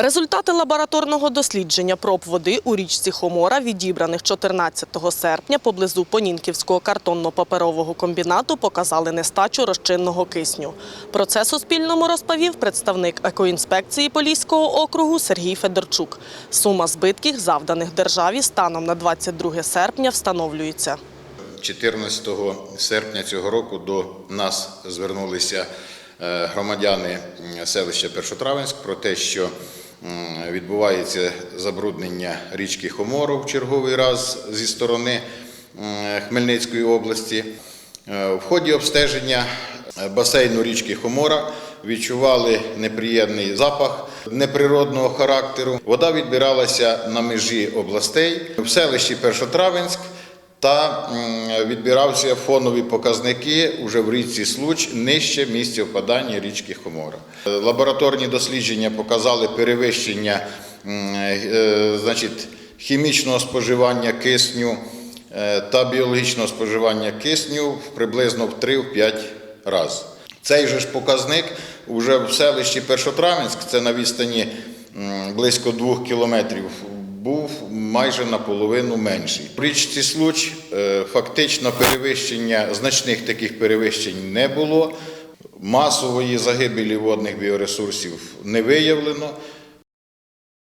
Результати лабораторного дослідження проб води у річці Хомора, відібраних 14 серпня поблизу Понінківського картонно-паперового комбінату, показали нестачу розчинного кисню. Про це Суспільному розповів представник екоінспекції Поліського округу Сергій Федорчук. Сума збитків, завданих державі станом на 22 серпня, встановлюється. 14 серпня цього року до нас звернулися е, громадяни селища Першотравенськ про те, що відбувається забруднення річки Хомору в черговий раз зі сторони Хмельницької області. Е, В ході обстеження е, басейну річки Хомора відчували неприємний запах неприродного характеру. Вода відбиралася на межі областей в селищі Першотравенськ та відбирався фонові показники уже в річці Случ нижче місця впадання річки Хомора. Лабораторні дослідження показали перевищення е, значить, хімічного споживання кисню е, та біологічного споживання кисню приблизно в 3-5 разів. Цей же ж показник вже в селищі Першотравенськ, це на відстані близько 2 кілометрів, був майже наполовину менший. При річці Случ е, фактично перевищення, значних таких перевищень не було. Масової загибелі водних біоресурсів не виявлено.